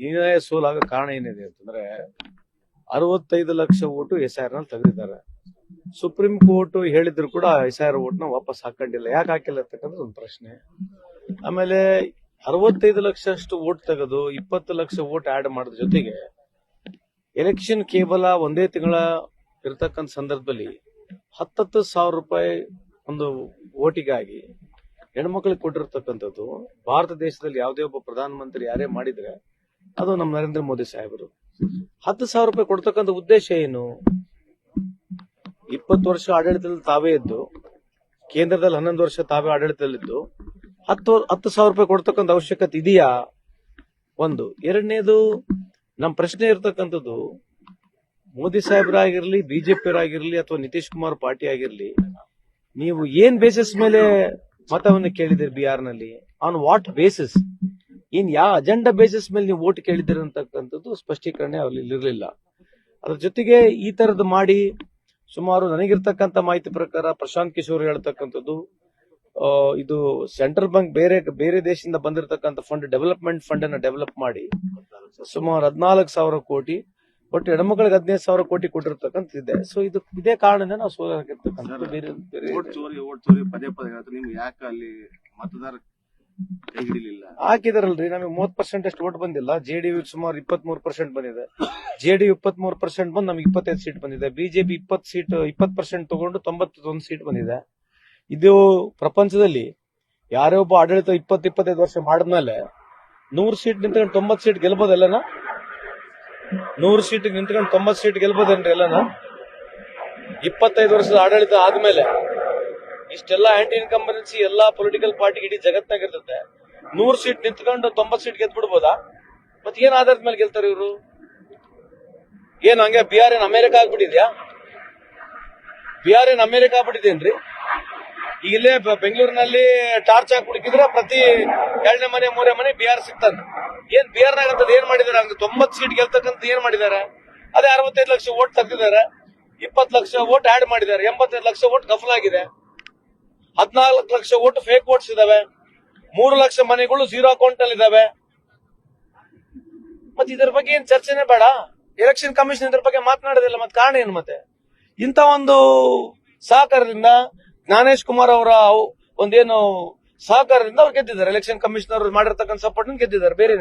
ಹೀನಾಯ ಸೋಲಾಗ ಕಾರಣ ಏನಿದೆ ಅಂತಂದ್ರೆ ಅರವತ್ತೈದು ಲಕ್ಷ ಓಟು ಎಸ್ ಆರ್ನಲ್ಲಿ ತೆಗೆದಿದ್ದಾರೆ. ಸುಪ್ರೀಂ ಕೋರ್ಟ್ ಹೇಳಿದ್ರು ಕೂಡ ಎಸ್ ಆರ್ನ ವಾಪಸ್ ಹಾಕೊಂಡಿಲ್ಲ. ಯಾಕೆ ಹಾಕಿಲ್ಲ ಅಂತಕ್ಕಂಥದ್ದು ಒಂದು ಪ್ರಶ್ನೆ. ಆಮೇಲೆ ಅರವತ್ತೈದು ಲಕ್ಷ ಅಷ್ಟು ಓಟ್ ತೆಗೆದು ಇಪ್ಪತ್ತು ಲಕ್ಷ ಓಟ್ ಆಡ್ ಮಾಡಿದ ಜೊತೆಗೆ ಎಲೆಕ್ಷನ್ ಕೇವಲ ಒಂದೇ ತಿಂಗಳ ಇರತಕ್ಕಂತ ಸಂದರ್ಭದಲ್ಲಿ ಹತ್ತತ್ತು ಸಾವಿರ ರೂಪಾಯಿ ಒಂದು ಓಟಿಗಾಗಿ ಹೆಣ್ಮಕ್ಳಿಗೆ ಕೊಟ್ಟಿರ್ತಕ್ಕಂಥದ್ದು ಭಾರತ ದೇಶದಲ್ಲಿ ಯಾವುದೇ ಒಬ್ಬ ಪ್ರಧಾನಮಂತ್ರಿ ಯಾರೇ ಮಾಡಿದ್ರೆ ಅದು ನಮ್ಮ ನರೇಂದ್ರ ಮೋದಿ ಸಾಹೇಬರು. ಹತ್ತು ಸಾವಿರ ರೂಪಾಯಿ ಕೊಡ್ತಕ್ಕಂಥ ಉದ್ದೇಶ ಏನು? ಇಪ್ಪತ್ತು ವರ್ಷ ಆಡಳಿತದಲ್ಲಿ ತಾವೇ ಇದ್ದು, ಕೇಂದ್ರದಲ್ಲಿ ಹನ್ನೊಂದು ವರ್ಷ ತಾವೇ ಆಡಳಿತದಲ್ಲಿದ್ದು ಹತ್ತು ಹತ್ತು ಸಾವಿರ ರೂಪಾಯಿ ಕೊಡ್ತಕ್ಕಂಥ ಅವಶ್ಯಕತೆ ಇದೆಯಾ? ಒಂದು. ಎರಡನೇದು, ನಮ್ಮ ಪ್ರಶ್ನೆ ಇರತಕ್ಕಂಥದ್ದು, ಮೋದಿ ಸಾಹೇಬರಾಗಿರ್ಲಿ ಬಿಜೆಪಿಯವರಾಗಿರ್ಲಿ ಅಥವಾ ನಿತೀಶ್ ಕುಮಾರ್ ಪಾರ್ಟಿ ಆಗಿರ್ಲಿ, ನೀವು ಏನ್ ಬೇಸಿಸ್ ಮೇಲೆ ಮತವನ್ನು ಕೇಳಿದಿರಿ ಬಿಹಾರ್ನಲ್ಲಿ ಆನ್ ವಾಟ್ ಬೇಸಿಸ್ ಏನ್ ಯಾವ ಅಜೆಂಡಾ ಬೇಸಿಸ್ ಮೇಲೆ ನೀವು ಓಟ್ ಕೇಳಿದ್ದೀರ ಅಂತಕ್ಕಂಥದ್ದು ಸ್ಪಷ್ಟೀಕರಣ ಅಲ್ಲಿ ಇರಲಿಲ್ಲ ಅದ್ರ ಜೊತೆಗೆ ಈ ತರದ್ ಮಾಡಿ ಸುಮಾರು ನನಗಿರ್ತಕ್ಕಂಥ ಮಾಹಿತಿ ಪ್ರಕಾರ ಪ್ರಶಾಂತ್ ಕಿಶೋರ್ ಹೇಳ್ತಕ್ಕಂಥದ್ದು ಇದು ಸೆಂಟ್ರಲ್ ಬ್ಯಾಂಕ್ ಬೇರೆ ಬೇರೆ ದೇಶದಿಂದ ಬಂದಿರತಕ್ಕಂಥ ಫಂಡ್ ಡೆವಲಪ್ಮೆಂಟ್ ಫಂಡ್ ಅನ್ನ ಡೆವಲಪ್ ಮಾಡಿ ಸುಮಾರು ಹದಿನಾಲ್ಕು ಸಾವಿರ ಕೋಟಿ ಒಟ್ಟು ಹೆಣ್ಮಕ್ಳಿಗೆ ಹದಿನೈದು ಸಾವಿರ ಕೋಟಿ ಕೊಟ್ಟಿರ್ತಕ್ಕಂಥ ಇದೆ. ಸೊ ಇದು ಇದೇ ಕಾರಣದಿಂದ ನಾವು ಸೋಲಾಗಿರ್ತಕ್ಕಂಥ ಬೇರೆ ಚೋರಿ ಓಟ್ ಚೋರಿ ಪದೇ ಪದೇ ನಿಮ್ಗೆ ಯಾಕೆ ಅಲ್ಲಿ ಮತದಾರ ಹಾಕಿದಾರಲ್ರಿ, ನಮಗೆ ಮೂವತ್ ಪರ್ಸೆಂಟ್ ಅಷ್ಟು ಓಟ್ ಬಂದಿಲ್ಲ. ಜೆಡಿಯು ಸುಮಾರು ಇಪ್ಪತ್ತ್ ಮೂರು ಪರ್ಸೆಂಟ್ ಬಂದಿದೆ ಜೆಡಿಯು ಇಪ್ಪತ್ತ್ ಮೂರು ಪರ್ಸೆಂಟ್ ಬಂದು ನಮ್ಗೆ ಇಪ್ಪತ್ತೈದು ಸೀಟ್ ಬಂದಿದೆ. ಬಿಜೆಪಿ ಇಪ್ಪತ್ತು ಸೀಟ್ ಇಪ್ಪತ್ತು ಪರ್ಸೆಂಟ್ ತಗೊಂಡು ತೊಂಬತ್ತೊಂದು ಸೀಟ್ ಬಂದಿದೆ. ಇದು ಪ್ರಪಂಚದಲ್ಲಿ ಯಾರೇ ಒಬ್ಬ ಆಡಳಿತ ಇಪ್ಪತ್ತು, ಇಪ್ಪತ್ತೈದು ವರ್ಷ ಮಾಡಿದ್ಮೇಲೆ ನೂರು ಸೀಟ್ ನಿಂತ್ಕೊಂಡು ತೊಂಬತ್ತು ಸೀಟ್ ಗೆಲ್ಬೋದಲ್ಲನ? ನೂರು ಸೀಟ್ ನಿಂತ್ಕೊಂಡು ತೊಂಬತ್ತು ಸೀಟ್ ಗೆಲ್ಬೋದೇನ್ರಿ ಎಲ್ಲನ? ಇಪ್ಪತ್ತೈದು ವರ್ಷದ ಆಡಳಿತ ಆದ್ಮೇಲೆ ಇಷ್ಟೆಲ್ಲ ಆಂಟಿ ಇನ್ಕಂಬರೆನ್ಸಿ ಎಲ್ಲಾ ಪೊಲಿಟಿಕಲ್ ಪಾರ್ಟಿ ಇಡೀ ಜಗತ್ನಾಗ ಇರ್ತದೆ ನೂರ್ ಸೀಟ್ ನಿಂತ್ಕೊಂಡು ತೊಂಬತ್ ಸೀಟ್ ಗೆದ್ದು ಬಿಡ್ಬೋದಾ ಮತ್ ಏನ್ ಆಧಾರದ ಮೇಲೆ ಗೆಲ್ತಾರೆ ಇವರು? ಏನ್ ಹಂಗೆ ಬಿಆರ್ ಏನ್ ಅಮೆರಿಕ ಆಗ್ಬಿಟ್ಟಿದ್ಯಾ? ಬಿಆರ್ ಎನ್ ಅಮೆರಿಕ ಆಗ್ಬಿಟ್ಟಿದೇನ್ರಿ ಇಲ್ಲೇ ಬೆಂಗಳೂರಿನಲ್ಲಿ ಟಾರ್ಚ್ ಹಾಕಿ ಹುಡುಕಿದ್ರೆ ಪ್ರತಿ ಎರಡನೇ ಮನೆ, ಮೂರೇ ಮನೆ ಬಿಆರ್ ಸಿಗ್ತಾನೆ. ಏನ್ ಬಿಹಾರ್ನಾಗ ಅಂತದ್ ಏನ್ ಮಾಡಿದಾರೆ? ಹಂಗ ತೊಂಬತ್ ಸೀಟ್ ಗೆಲ್ತಕ್ಕಂತ ಏನ್ ಮಾಡಿದಾರೆ? ಅದೇ ಅರವತ್ತೈದು ಲಕ್ಷ ಓಟ್ ತೆಗ್ದಿದ್ದಾರೆ ಇಪ್ಪತ್ತು ಲಕ್ಷ ಓಟ್ ಆಡ್ ಮಾಡಿದ್ದಾರೆ. ಎಂಬತ್ತೈದು ಲಕ್ಷ ಓಟ್ ಕಫಲಾಗಿದೆ ಹದಿನಾಲ್ಕು ಲಕ್ಷ ಓಟ್ ಫೇಕ್ ಓಟ್ಸ್ ಇದಾವೆ. ಮೂರು ಲಕ್ಷ ಮನೆಗಳು ಝೀರೋ ಅಕೌಂಟ್ ಅಲ್ಲಿ ಇದಾವೆ. ಮತ್ತೆ ಇದರ ಬಗ್ಗೆ ಏನ್ ಚರ್ಚೆನೆ ಬೇಡ. ಎಲೆಕ್ಷನ್ ಕಮಿಷನ್ ಇದ್ರ ಬಗ್ಗೆ ಮಾತನಾಡೋದಿಲ್ಲ, ಮತ್ತೆ ಕಾರಣ ಏನು ಮತ್ತೆ? ಇಂತ ಒಂದು ಸಹಕಾರದಿಂದ ಜ್ಞಾನೇಶ್ ಕುಮಾರ್ ಅವರ ಒಂದೇನು ಸಹಕಾರದಿಂದ ಅವ್ರು ಗೆದ್ದಿದ್ದಾರೆ. ಎಲೆಕ್ಷನ್ ಕಮಿಷನರ್ ಮಾಡಿರ್ತಕ್ಕಂಥ ಸಪೋರ್ಟ್ ಗೆದ್ದಿದ್ದಾರೆ. ಬೇರೆ